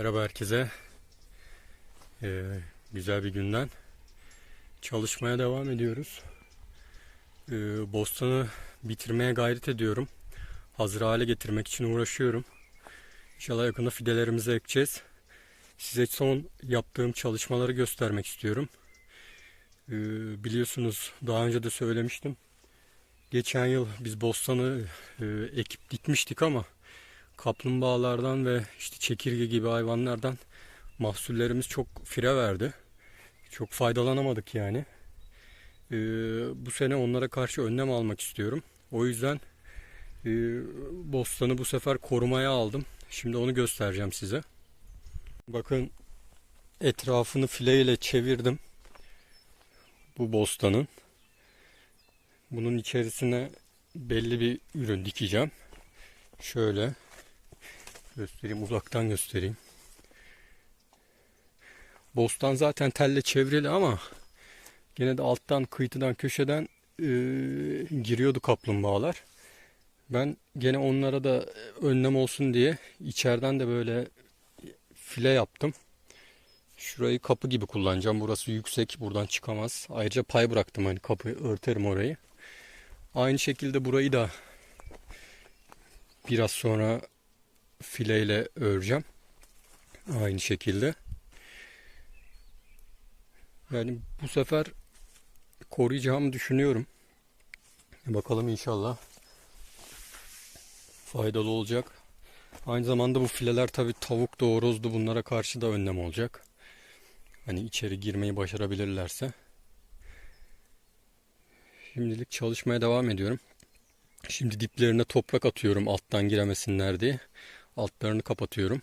Merhaba herkese. Ee, güzel bir günden çalışmaya devam ediyoruz. Ee, bostanı bitirmeye gayret ediyorum. Hazır hale getirmek için uğraşıyorum. İnşallah yakında fidelerimizi ekeceğiz. Size son yaptığım çalışmaları göstermek istiyorum. Ee, biliyorsunuz daha önce de söylemiştim. Geçen yıl biz bostanı e, ekip dikmiştik ama kaplumbağalardan ve işte çekirge gibi hayvanlardan mahsullerimiz çok fire verdi. Çok faydalanamadık yani. Ee, bu sene onlara karşı önlem almak istiyorum. O yüzden e, bostanı bu sefer korumaya aldım. Şimdi onu göstereceğim size. Bakın etrafını file ile çevirdim. Bu bostanın. Bunun içerisine belli bir ürün dikeceğim. Şöyle göstereyim uzaktan göstereyim. Bostan zaten telle çevrili ama gene de alttan kıyıdan köşeden e, giriyordu kaplumbağalar. Ben gene onlara da önlem olsun diye içeriden de böyle file yaptım. Şurayı kapı gibi kullanacağım. Burası yüksek. Buradan çıkamaz. Ayrıca pay bıraktım hani kapı örterim orayı. Aynı şekilde burayı da biraz sonra fileyle öreceğim. Aynı şekilde. Yani bu sefer koruyacağımı düşünüyorum. Bakalım inşallah faydalı olacak. Aynı zamanda bu fileler tabi tavuk da horozdu bunlara karşı da önlem olacak. Hani içeri girmeyi başarabilirlerse. Şimdilik çalışmaya devam ediyorum. Şimdi diplerine toprak atıyorum alttan giremesinler diye. Altlarını kapatıyorum.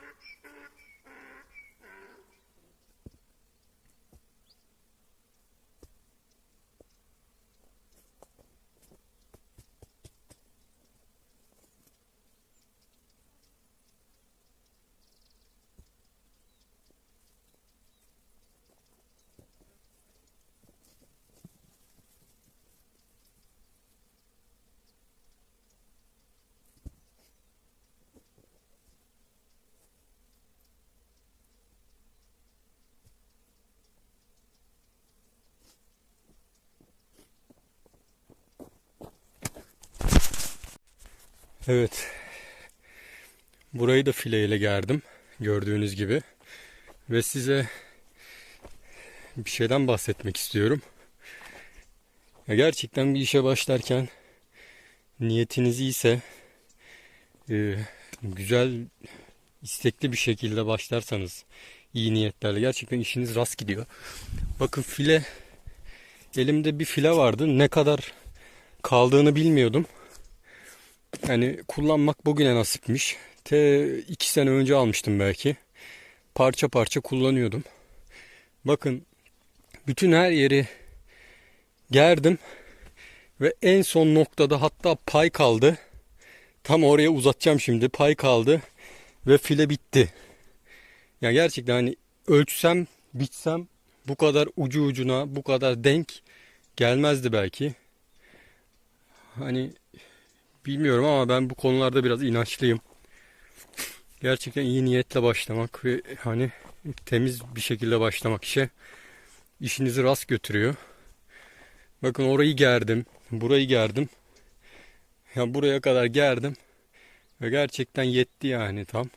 Evet. Burayı da fileyle gerdim. Gördüğünüz gibi. Ve size bir şeyden bahsetmek istiyorum. Ya gerçekten bir işe başlarken niyetiniz iyiyse e, güzel istekli bir şekilde başlarsanız iyi niyetlerle gerçekten işiniz rast gidiyor. Bakın file elimde bir file vardı. Ne kadar kaldığını bilmiyordum. Yani kullanmak bugüne nasipmiş. Te iki sene önce almıştım belki. Parça parça kullanıyordum. Bakın bütün her yeri gerdim ve en son noktada hatta pay kaldı. Tam oraya uzatacağım şimdi. Pay kaldı ve file bitti. Ya gerçekten hani ölçsem, biçsem bu kadar ucu ucuna, bu kadar denk gelmezdi belki. Hani bilmiyorum ama ben bu konularda biraz inançlıyım. Gerçekten iyi niyetle başlamak ve hani temiz bir şekilde başlamak işe işinizi rast götürüyor. Bakın orayı gerdim, burayı gerdim. Ya buraya kadar gerdim ve gerçekten yetti yani tam.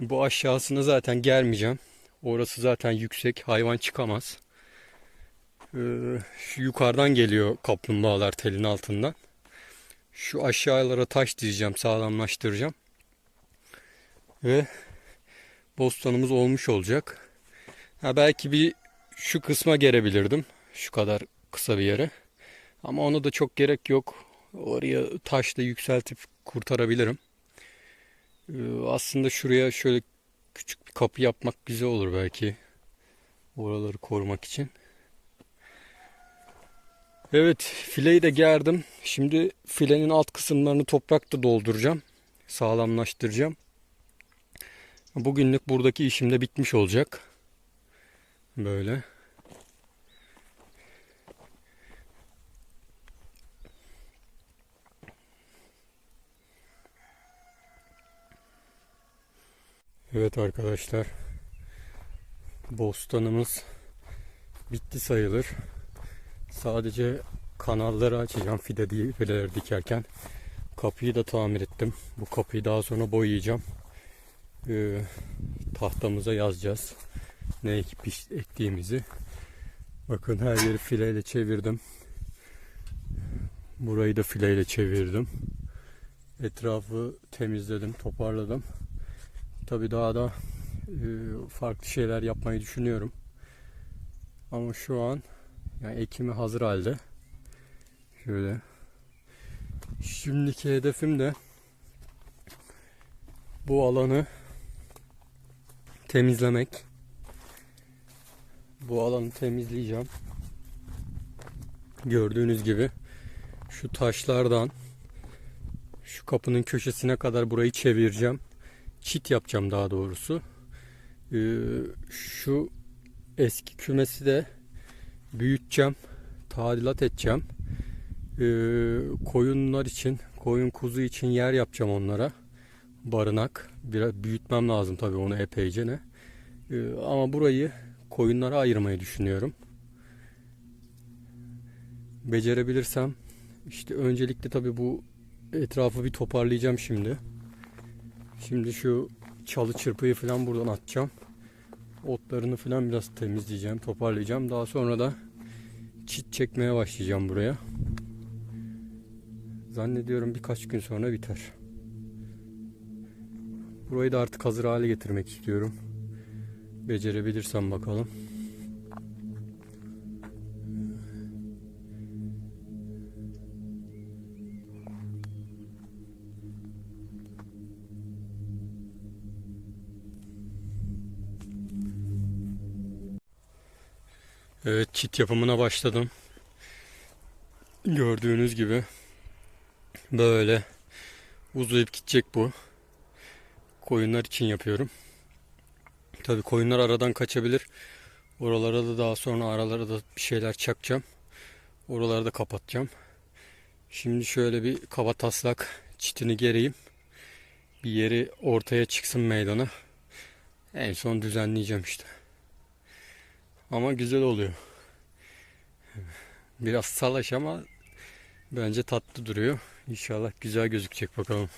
Bu aşağısına zaten gelmeyeceğim. Orası zaten yüksek, hayvan çıkamaz. Ee, şu yukarıdan geliyor kaplumbağalar telin altından. Şu aşağılara taş dizeceğim, sağlamlaştıracağım. Ve bostanımız olmuş olacak. Ha belki bir şu kısma gerebilirdim. Şu kadar kısa bir yere. Ama ona da çok gerek yok. Oraya taşla yükseltip kurtarabilirim. Ee, aslında şuraya şöyle küçük bir kapı yapmak güzel olur belki. Oraları korumak için. Evet fileyi de gerdim. Şimdi filenin alt kısımlarını toprakla dolduracağım. Sağlamlaştıracağım. Bugünlük buradaki işim de bitmiş olacak. Böyle. Evet arkadaşlar. Bostanımız bitti sayılır. Sadece kanalları açacağım fide diye fideleri dikerken. Kapıyı da tamir ettim. Bu kapıyı daha sonra boyayacağım. Ee, tahtamıza yazacağız. Ne ekip ektiğimizi. Bakın her yeri fileyle çevirdim. Burayı da fileyle çevirdim. Etrafı temizledim, toparladım. Tabii daha da e, farklı şeyler yapmayı düşünüyorum. Ama şu an yani ekimi hazır halde. Şöyle. Şimdiki hedefim de bu alanı temizlemek. Bu alanı temizleyeceğim. Gördüğünüz gibi şu taşlardan şu kapının köşesine kadar burayı çevireceğim. Çit yapacağım daha doğrusu. Ee, şu eski kümesi de büyüteceğim. Tadilat edeceğim. Ee, koyunlar için, koyun kuzu için yer yapacağım onlara. Barınak. Biraz büyütmem lazım tabii onu epeyce ne. Ee, ama burayı koyunlara ayırmayı düşünüyorum. Becerebilirsem işte öncelikle tabii bu etrafı bir toparlayacağım şimdi. Şimdi şu çalı çırpıyı falan buradan atacağım. Otlarını falan biraz temizleyeceğim, toparlayacağım. Daha sonra da çit çekmeye başlayacağım buraya. Zannediyorum birkaç gün sonra biter. Burayı da artık hazır hale getirmek istiyorum. Becerebilirsem bakalım. Evet çit yapımına başladım. Gördüğünüz gibi böyle uzayıp gidecek bu. Koyunlar için yapıyorum. Tabi koyunlar aradan kaçabilir. Oralara da daha sonra aralara da bir şeyler çakacağım. Oraları da kapatacağım. Şimdi şöyle bir kaba taslak çitini gereyim. Bir yeri ortaya çıksın meydana. En son düzenleyeceğim işte. Ama güzel oluyor. Biraz salaş ama Bence tatlı duruyor. İnşallah güzel gözükecek bakalım.